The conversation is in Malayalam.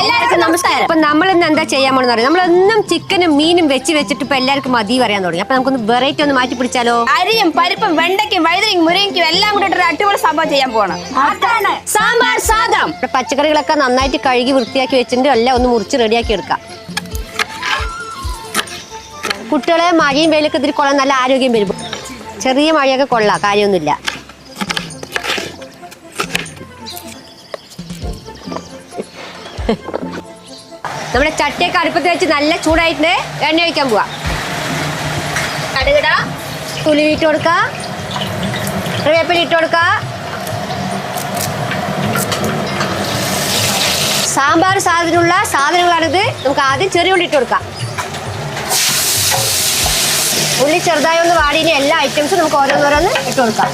എല്ലാവർക്കും നമസ്കാരം. അപ്പൊ നമ്മൾ ഇന്ന് എന്താ ചെയ്യാൻ പോണെന്ന് അറിയാം? നമ്മളൊന്നും ചിക്കനും മീനും വെച്ച് വെച്ചിട്ട് ഇപ്പൊ എല്ലാവർക്കും മതി പറയാൻ തുടങ്ങി. അപ്പൊ നമുക്കൊന്ന് വെറൈറ്റി ഒന്ന് മാറ്റി പിടിച്ചാലോ? അരിയും പരിപ്പും വെണ്ടയ്ക്കും വഴുതനയും മുരിങ്ങയ്ക്കും എല്ലാം കൂടി ഒരു അടിപൊളി സംഭവം ചെയ്യാൻ പോകണം സാമ്പാർ സാധം. ഇവിടെ പച്ചക്കറികളൊക്കെ നന്നായിട്ട് കഴുകി വൃത്തിയാക്കി വെച്ചിട്ടുണ്ട്. എല്ലാം ഒന്ന് മുറിച്ച് റെഡിയാക്കി എടുക്കാം. കുട്ടികളെ മഴയും വെയിലൊക്കെ ഇതിൽ കൊള്ളാൻ നല്ല ആരോഗ്യം വരും. ചെറിയ മഴയൊക്കെ കൊള്ളാം. കാര്യമൊന്നുമില്ല. നമ്മുടെ ചട്ടിയൊക്കെ അടുപ്പത്ത് വെച്ച് നല്ല ചൂടായിട്ട് എണ്ണ ഒഴിക്കാൻ പോവാ. കടുകിട തുലി ഇട്ട് കൊടുക്ക. ഇട്ട് കൊടുക്ക. സാമ്പാർ സാധനമുള്ള സാധനങ്ങളാണിത്. നമുക്ക് ആദ്യം ചെറിയ ഉള്ളി ഇട്ട് കൊടുക്കാം. ഉള്ളി ചെറുതായി ഒന്ന് വാടിയ എല്ലാ ഐറ്റംസും നമുക്ക് ഓരോന്നോരോന്ന് ഇട്ട് കൊടുക്കാം.